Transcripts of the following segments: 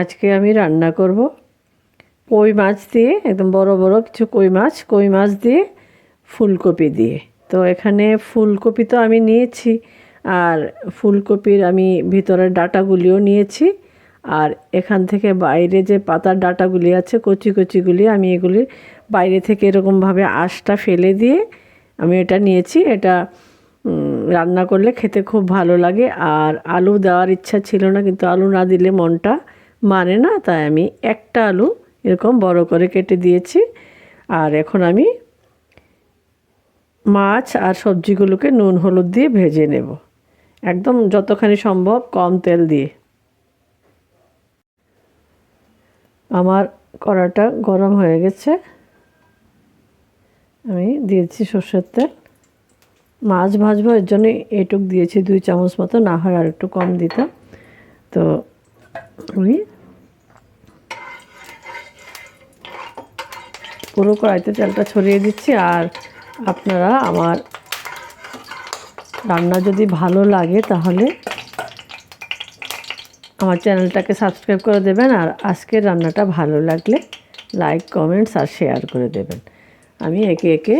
আজকে আমি রান্না করব কই মাছ দিয়ে, একদম বড় বড় কিছু কই মাছ কই মাছ দিয়ে, ফুলকপি দিয়ে। তো এখানে ফুলকপি তো আমি নিয়েছি আর ফুলকপির আমি ভিতরের ডাটাগুলিও নিয়েছি আর এখান থেকে বাইরে যে পাতার ডাটাগুলি আছে, কচি কচিগুলি, আমি এগুলি বাইরে থেকে এরকমভাবে আঁশটা ফেলে দিয়ে আমি এটা নিয়েছি। এটা রান্না করলে খেতে খুব ভালো লাগে আর আলু দেওয়ার ইচ্ছা ছিল না, কিন্তু আলু না দিলে মনটা মানে না, তাই আমি একটা আলু এরকম বড় করে কেটে দিয়েছি। আর এখন আমি মাছ আর সবজিগুলোকে নুন, হলুদ দিয়ে ভেজে নেব। একদম যতখানি সম্ভব কম তেল দিয়ে। আমার কড়াটা গরম হয়ে গেছে। আমি দিয়েছি সর্ষের তেল। মাছ ভাজবো, এর জন্য এটুক দিয়েছি, দুই চামচ মতো। না হয় আর একটু কম দিতাম। তো আমি পুরো কড়াইতে তেলটা ছড়িয়ে দিচ্ছি আর আপনারা আমার রান্না যদি ভালো লাগে তাহলে আমার চ্যানেলটাকে সাবস্ক্রাইব করে দেবেন আর আজকের রান্নাটা ভালো লাগলে লাইক, কমেন্টস আর শেয়ার করে দেবেন। আমি একে একে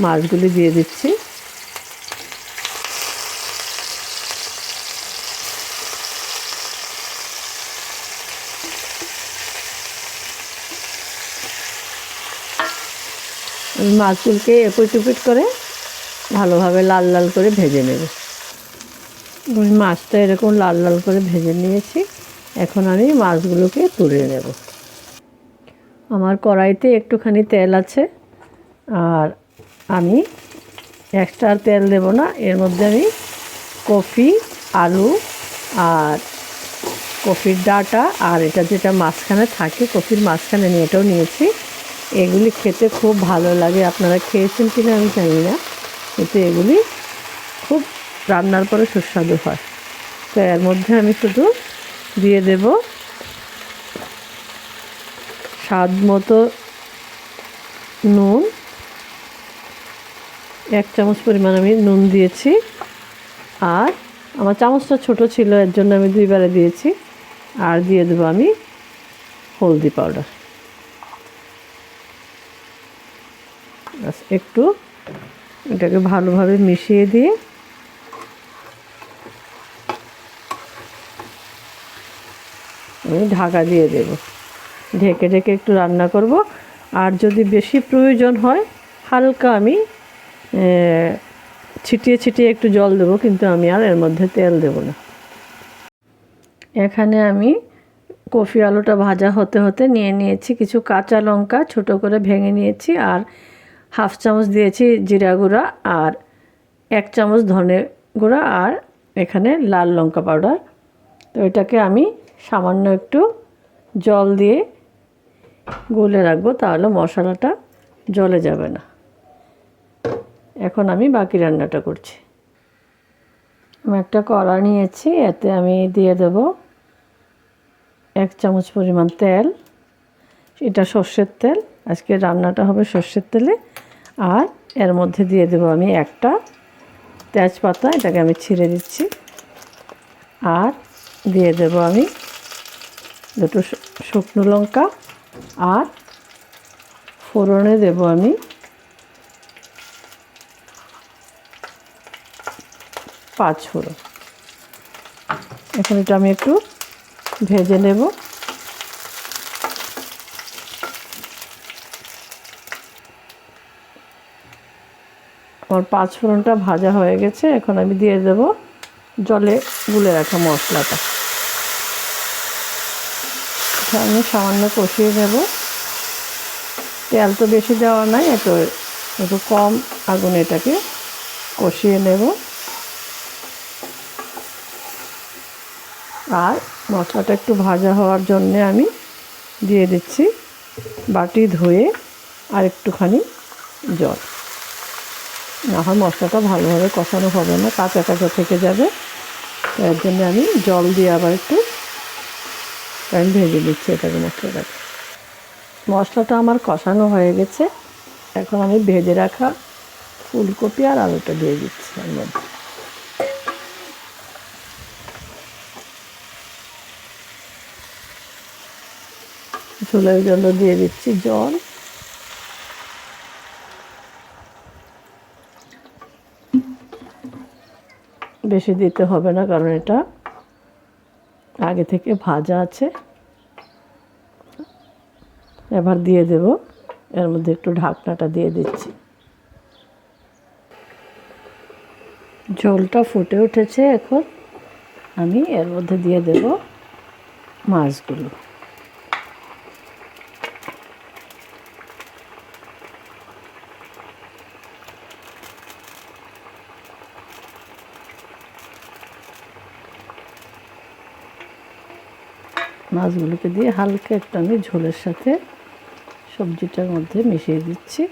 মাছগুলি দিয়ে দিচ্ছি। মাছগুলোকে এপিট উপিট করে ভালোভাবে লাল লাল করে ভেজে নেব। আমি মাছটা এরকম লাল লাল করে ভেজে নিয়েছি। এখন আমি মাছগুলোকে তুলে নেব। আমার কড়াইতে একটুখানি তেল আছে আর আমি এক্সট্রা তেল দেব না। এর মধ্যে আমি কফি, আলু আর কফির ডাটা আর এটা যেটা মাঝখানে থাকে, কফির মাঝখানে আমি এটাও নিয়েছি। এগুলি খেতে খুব ভালো লাগে। আপনারা খেয়েছেন কিনা আমি জানি না, কিন্তু এগুলি খুব রান্নার পরে সুস্বাদু হয়। তো এর মধ্যে আমি শুধু দিয়ে দেব স্বাদ মতো নুন। এক চামচ পরিমাণ আমি নুন দিয়েছি। আর আমার চামচটা ছোট ছিল, এর জন্য আমি দুইবারে দিয়েছি। আর দিয়ে দেবো আমি হলদি পাউডার। একটু এটাকে ভালোভাবে মিশিয়ে দিয়ে আমি ঢাকা দিয়ে দেব। ঢেকে ঢেকে একটু রান্না করব। আর যদি বেশি প্রয়োজন হয়, হালকা আমি ছিটিয়ে ছিটিয়ে একটু জল দেবো, কিন্তু আমি আর এর মধ্যে তেল দেব না। এখানে আমি কফি আলুটা ভাজা হতে হতে নিয়ে নিয়েছি কিছু কাঁচা লঙ্কা, ছোট করে ভেঙে নিয়েছি আর হাফ চামচ দিয়েছি জিরা গুঁড়া আর এক চামচ ধনে গুঁড়া আর এখানে লাল লঙ্কা পাউডার। তো এটাকে আমি সামান্য একটু জল দিয়ে গুলে রাখব তাহলে মশলাটা জলে যাবে না। এখন আমি বাকি রান্নাটা করছি। আমি একটা কড়া নিয়েছি, এতে আমি দিয়ে দেব এক চামচ পরিমাণ তেল, এটা সর্ষের তেল, আজকে রান্নাটা হবে সর্ষের তেলে, আর এর মধ্যে দিয়ে দেব আমি একটা তেজপাতা, এটাকে আমি ছিঁড়ে দিচ্ছি, আর দিয়ে দেব আমি দুটো শুকনো লঙ্কা, আর ফোড়নে দেব আমি পাঁচ ফোড়ন। এখন এটা আমি একটু ভেজে নেব। আমার পাঁচ ফোড়নটা ভাজা হয়ে গেছে, এখন আমি দিয়ে দেব জলে গুলে রাখা মশলাটা। আমি সামান্য কষিয়ে নেব। তেল তো বেশি দেওয়া নাই একটু একটু কম আগুনে এটাকে কষিয়ে নেব। আর মশলাটা একটু ভাজা হওয়ার জন্যে আমি দিয়ে দিচ্ছি বাটি ধুয়ে আর একটুখানি জল। না হয় মশলাটা ভালোভাবে কষানো হবে না, কাঁচা কাঁচা থেকে যাবে। তো এর জন্য আমি জল দিয়ে আবার একটু আমি ভেজে দিচ্ছি এটাকে মশলাটাকে মশলাটা আমার কষানো হয়ে গেছে। এখন আমি ভেজে রাখা ফুলকপি আর আলুটা দিয়ে দিচ্ছি এর মধ্যে। ঝোলের জন্য দিয়ে দিচ্ছি, জল। বেশি দিতে হবে না কারণ এটা আগে থেকে ভাজা আছে। এবার দিয়ে দেব, এর মধ্যে একটু ঢাকনাটা দিয়ে দিচ্ছি। ঝোলটা ফুটে উঠেছে এখন, আমি এর মধ্যে দিয়ে দেব মাছগুলো। মাছগুলোকে দিয়ে হালকা একটু আমি ঝোলের সাথে সবজিটার মধ্যে মিশিয়ে দিচ্ছি।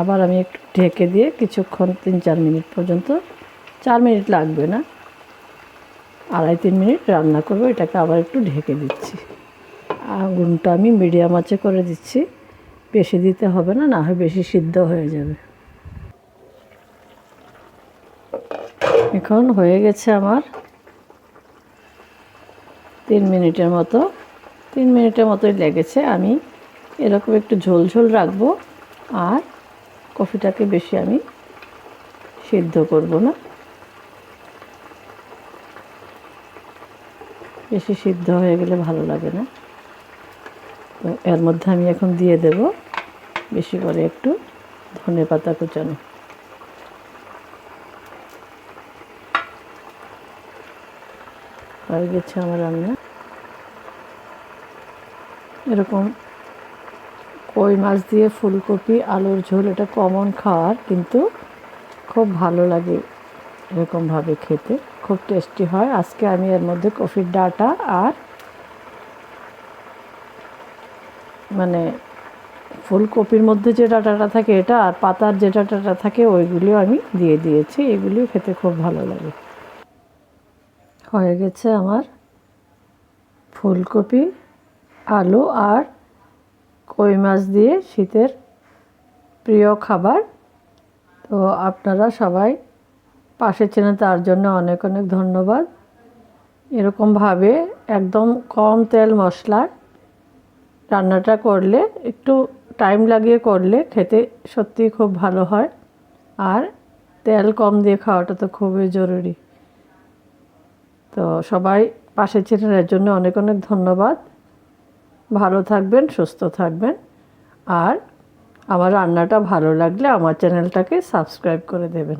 আবার আমি একটু ঢেকে দিয়ে কিছুক্ষণ তিন চার মিনিট পর্যন্ত, চার মিনিট লাগবে না, আড়াই তিন মিনিট রান্না করব, এটাকে আবার একটু ঢেকে দিচ্ছি। আগুনটা আমি মিডিয়াম আঁচে করে দিচ্ছি, বেশি দিতে হবে না না হয় বেশি সিদ্ধ হয়ে যাবে। এখন হয়ে গেছে আমার তিন মিনিটের মতো, তিন মিনিটের মতোই লেগেছে। আমি এরকম একটু ঝোল ঝোল রাখব আর কফিটাকে বেশি আমি সিদ্ধ করব না। বেশি সিদ্ধ হয়ে গেলে ভালো লাগে না। তো এর মধ্যে আমি এখন দিয়ে দেব, বেশি করে একটু ধনে পাতা কুচানো। হয়ে গেছে আমার রান্না। এরকম কই মাছ দিয়ে ফুলকপি, আলুর ঝোল, এটা কমন খাওয়ার, কিন্তু খুব ভালো লাগে এরকমভাবে খেতে। খুব টেস্টি হয়। আজকে আমি এর মধ্যে কফির ডাটা আর মানে ফুলকপির মধ্যে যে ডাটাটা থাকে এটা আর পাতার যে ডাটাটা থাকে, ওইগুলিও আমি দিয়ে দিয়েছি। এগুলিও খেতে খুব ভালো লাগে। হয়ে গেছে আমার ফুলকপি, আলু আর কই মাছ দিয়ে শীতের প্রিয় খাবার। তো আপনারা সবাই পাশে চেনে তার জন্য অনেক অনেক ধন্যবাদ। এরকমভাবে একদম কম তেল মশলার রান্নাটা করলে, একটু টাইম লাগিয়ে করলে খেতে সত্যিই খুব ভালো হয়। আর তেল কম দিয়ে খাওয়াটা তো খুবই জরুরি। তো সবাই পাশে ছিলেন, এর জন্য অনেক অনেক ধন্যবাদ। ভালো থাকবেন, সুস্থ থাকবেন। আর আমার রান্নাটা ভালো লাগলে আমার চ্যানেলটাকে সাবস্ক্রাইব করে দেবেন।